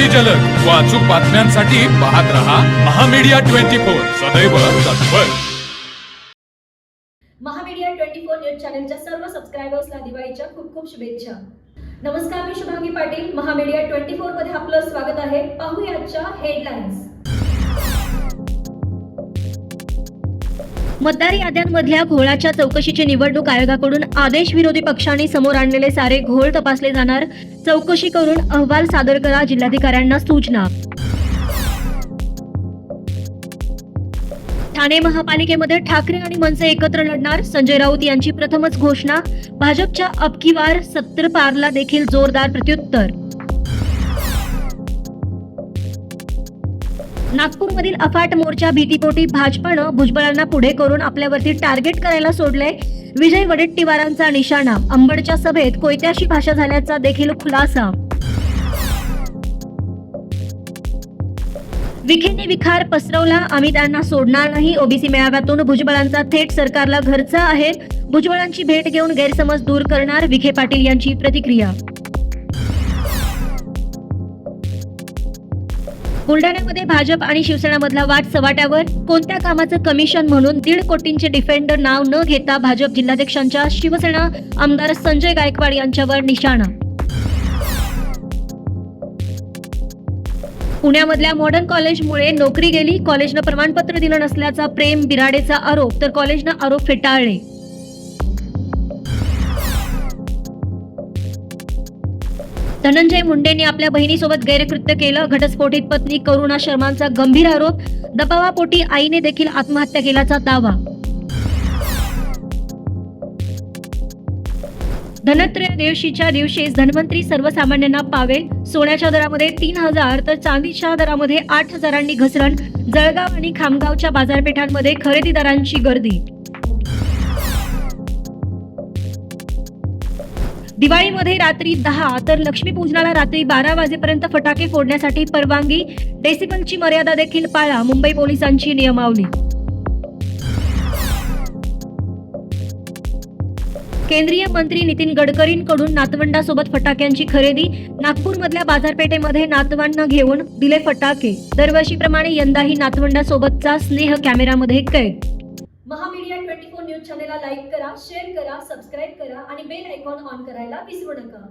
अगदी जलद. व अचूक बातम्यांसाठी पाहत रहा महामीडिया ट्वेंटी फोर. सदैव तत्पर. महामीडिया ट्वेंटी फोर न्यूज चॅनलच्या सर्व सबस्क्रायबर्सला दिवाळीच्या खूप खूप शुभेच्छा. नमस्कार मी शुभांगी पाटील. महामीडिया ट्वेंटी फोरमध्ये आपलं स्वागत आहे. पाहूयाच्या हेडलाईन्स मतदार याद्यांमधल्या घोळाच्या चौकशीची निवडणूक आयोगाकडून आदेश विरोधी पक्षांनी समोर आणलेले सारे घोळ तपासले जाणार. चौकशी करून अहवाल सादर करा जिल्हाधिकाऱ्यांना सूचना. ठाणे महापालिकेमध्ये ठाकरे आणि मनसे एकत्र लढणार. संजय राऊत यांची प्रथमच घोषणा. भाजपच्या अबकी वार सत्तर पारला देखील जोरदार प्रत्युत्तर. नागपूरमधील अफाट मोर्चा भीतीपोटी भाजपानं भुजबळांना पुढे करून आपल्यावरती टार्गेट करायला सोडले विजय वडेट्टीवारांचा निशाणा अंबडच्या सभेत कोयत्याशी भाषा झाल्याचा देखील खुलासा. विखेने विखार पसरवला आम्ही त्यांना सोडणार नाही. ओबीसी मेळाव्यातून भुजबळांचा थेट सरकारला घरचा आहे. भुजबळांची भेट घेऊन गैरसमज दूर करणार विखे पाटील यांची प्रतिक्रिया. बुलढाण्यामध्ये भाजप आणि शिवसेनामधला वाद सवाट्यावर कोणत्या कामाचं कमिशन म्हणून दीड कोटींचे डिफेंडर नाव न घेता भाजप जिल्हाध्यक्षांच्या शिवसेना आमदार संजय गायकवाड यांच्यावर निशाणा? पुण्यामधल्या मॉडर्न कॉलेजमुळे नोकरी गेली कॉलेजनं प्रमाणपत्र दिलं नसल्याचा प्रेम बिराडेचा आरोप तर कॉलेजनं आरोप फेटाळले. धनंजय मुंडेंनी आपल्या बहिणीसोबत गैरकृत्य केलं. घटस्फोटित पत्नी करुणा शर्मांचा गंभीर आरोप. दबावापोटी आईने देखील आत्महत्या केल्याचा दावा. धनत्रयोदशीच्या दिवशी धनवंतरी सर्वसामान्यांना पावेल. सोन्याच्या दरामध्ये तीन हजार तर चांदीच्या दरामध्ये आठ हजारांनी घसरण. जळगाव आणि खामगावच्या बाजारपेठांमध्ये खरेदीदारांची गर्दी. दिवाळीमध्ये रात्री दहा तर लक्ष्मीपूजनाला रात्री बारा वाजेपर्यंत फटाके फोडण्यासाठी परवानगी. डेसिबलची मर्यादा देखील पाळा मुंबई पोलिसांची नियमावली. केंद्रीय मंत्री नितीन गडकरींकडून नातवंडासोबत फटाक्यांची खरेदी. नागपूरमधल्या बाजारपेठेमध्ये नातवांना घेऊन दिले फटाके. दरवर्षीप्रमाणे यंदाही नातवंडासोबतचा स्नेह कॅमेरामध्ये कैद. ट्वेंटी फोर न्यूज चॅनेलला लाईक करा शेअर करा सबस्क्राईब करा आणि बेल आयकॉन ऑन करायला विसरू नका.